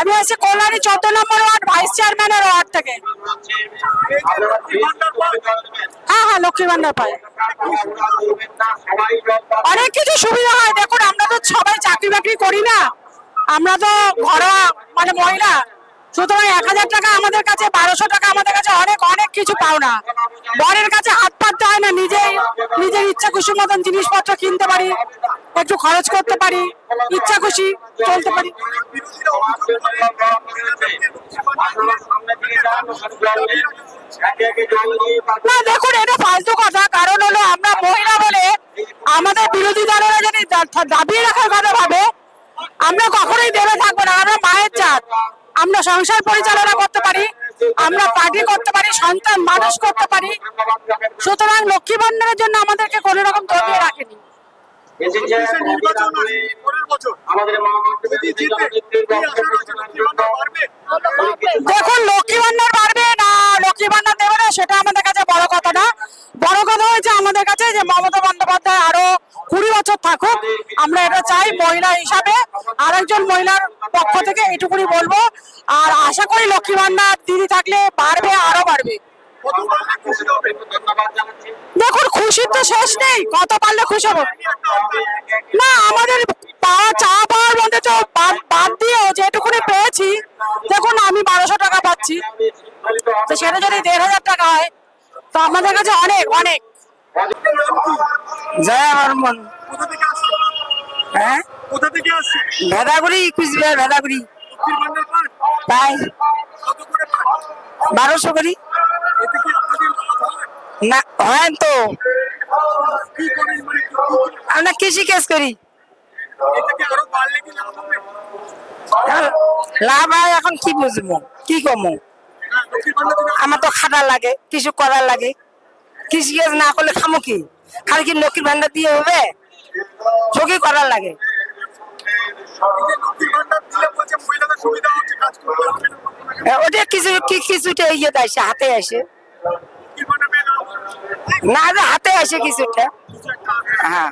আমি আছি কল্যাণী চোদ্দ নম্বর ওয়ার্ড ভাইস চেয়ারম্যানের ওয়ার্ড থেকে। হ্যাঁ হ্যাঁ লক্ষ্মী ভান্ডার পাই অনেক কিছু সুবিধা হয়। দেখুন আমরা তো সবাই চাকরি বাকরি করি না। আমরা তো ঘরোয়া মানে মহিলা। সুতরাং এক হাজার টাকা আমাদের কাছে, বারোশো টাকা আমাদের কাছে, অনেক অনেক কিছু পাও না। বরের কাছে হাত পাততে হয় না, নিজেই, নিজের ইচ্ছা খুশি মতন জিনিসপত্র কিনতে পারি, একটু খরচ করতে পারি, ইচ্ছা খুশি চলতে পারি। না, দেখুন, এটা ফালতু কথা, কারণ হলো আমরা মহিলা বলে আমাদের বিরোধী দলেরা যদি দা- দাবিয়ে রাখার কথা ভাবে আমরা কখনোই দেবে থাকব না আমরা আমরা সংসার পরিচালনা করতে পারি আমরা পার্টি করতে পারি সন্তান মানুষ করতে পারি। সুতরাং লক্ষ্মী ভান্ডারের জন্য আমাদেরকে কোনো রকম দমিয়ে রাখেনি। চব্বিশে নির্বাচন আছে পরের বছর যদি জিতে কি আশা রয়েছে লক্ষ্মী ভান্ডার বাড়বে দেখুন লক্ষ্মী ভান্ডার বাড়বে না লক্ষ্মী ভান্ডার দেবে না সেটা আমাদের কাছে বড় কথা না বড় কথা হয়েছে আমাদের কাছে যে মমতা বন্দ্যোপাধ্যায় আরও কুড়ি বছর থাকুক, আমরা এটা চাই মহিলা হিসাবে। আরেকজন মহিলার পক্ষ থেকে এটুকুনি বলব, আর আশা করি লক্ষ্মী ভান্ডার দিদি থাকলে বাড়বে, আরও বাড়বে। খুশি দেখুন, খুশির তো শেষ নেই, কত পারলে খুশি হব। না, আমাদের পাওয়া চা পাওয়ার মধ্যে তো বাদ দিয়েও যেটুকুনি পেয়েছি, দেখুন, আমি বারোশো টাকা পাচ্ছি। তো সেটা যদি দেড় হাজার টাকা হয়, তো আমাদের কাছে অনেক অনেক। জয় হরমন। কোথা থেকে আসছেন হ্যাঁ? কোথা ভেদাগুড়ি কুচবিহার ভেদাগুড়ি তাই। বারোশো করি। না, হয় তো। আমরা কৃষি কাজ করি। লাভ হয়, এখন কি বুঝব? কি কমো? আমার তো খাটার লাগে, কিছু করার লাগে। কৃষি কাজ না করলে খামো কি? খালি কি লক্ষ্মীর ভান্ডার দিয়ে হবে? সবই করার লাগে। ওটা কিছু কিছুটা ইয়ে আসে হাতে আসে। না হাতে আসে কিছুটা। হ্যাঁ।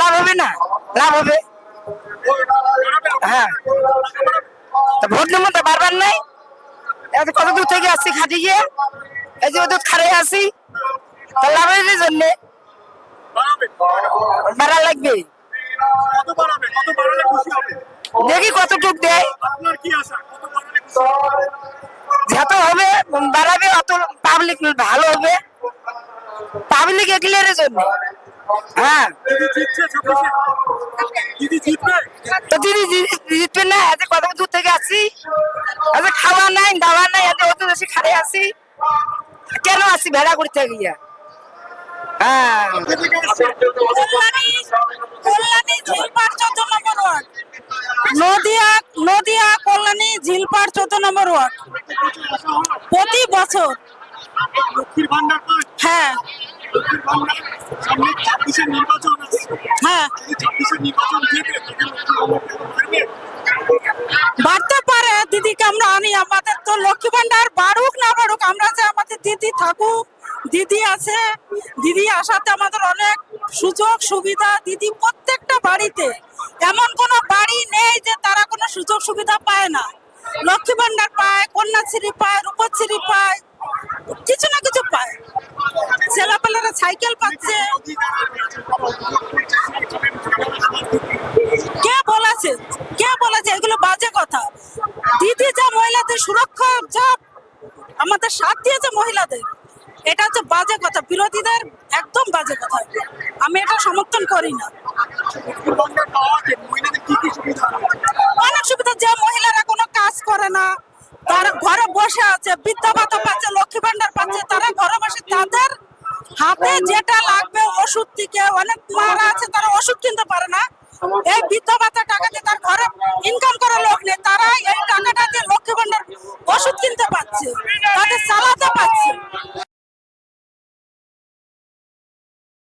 লাভ হবে না? লাভ হবে। ভোট নেব তো বারবার নাই। এত কত দূর থেকে আসছি খাটি গিয়ে? এই যে ওদের খারে আসি লাভের জন্য? বাড়া লাগবে। দেখি কতটুক দেয়। যত হবে, বাড়াবে, অত পাবলিক ভালো হবে। পাবলিক এগুলোর জন্য। হ্যাঁ। দিদি জিতবে? দিদি জিতবে না এত কত দূর থেকে আসি এত খাওয়া নাই দাওয়া নাই এত অত বেশি খারে আসি কেন আসি ভেড়া করতে গিয়া। হ্যাঁ। কল্যাণী ঝিলপাড় চোদ্দ নম্বর ওয়ার্ড নদিয়া নদিয়া কল্যাণী ঝিলপাড় চোদ্দ নম্বর ওয়ার্ড প্রতি বছর। হ্যাঁ। বাড়তে পারে দিদিকে আমরা আনি। আমাদের তো লক্ষ্মী ভান্ডার বাড়ুক না বাড়ুক, আমরা যে আমাদের দিদি থাকুক, দিদি আছে। দিদি আসাতে আমাদের অনেক সুযোগ, সুবিধা। দিদি প্রত্যেকটা বাড়িতে এমন কোনো বাড়ি নেই যে তারা কোনো সুযোগ, সুবিধা পায় না। লক্ষ্মী ভান্ডার পায়, কন্যাশ্রী পায়, রূপশ্রী পায় কিছু না কিছু পায়। ছেলেপেলেরা সাইকেল পাচ্ছে। কে বলেছে? কে বলেছে? এগুলো বাজে কথা। দিদি যা মহিলাদের সুরক্ষা, যা আমাদের সাথ দিয়েছে মহিলাদের, এটা হচ্ছে বাজে কথা। বিরোধীদের একদম বাজে কথা। আমি এটা সমর্থন করি না। অনেক সুবিধা, যে মহিলারা কোনো কাজ করে না, তারা ঘরে বসে আছে, বৃদ্ধা ভাতা পাচ্ছে লক্ষ্মী ভান্ডার পাচ্ছে তারা ঘরে বসে তাদের হাতে যেটা লাগবে ওষুধ থেকে, অনেক মারা আছে, তারা ওষুধ কিনতে পারে না। এই বৃদ্ধ ভাতা টাকা দিয়ে তার ঘরে ইনকাম করার লোক নেই, তারা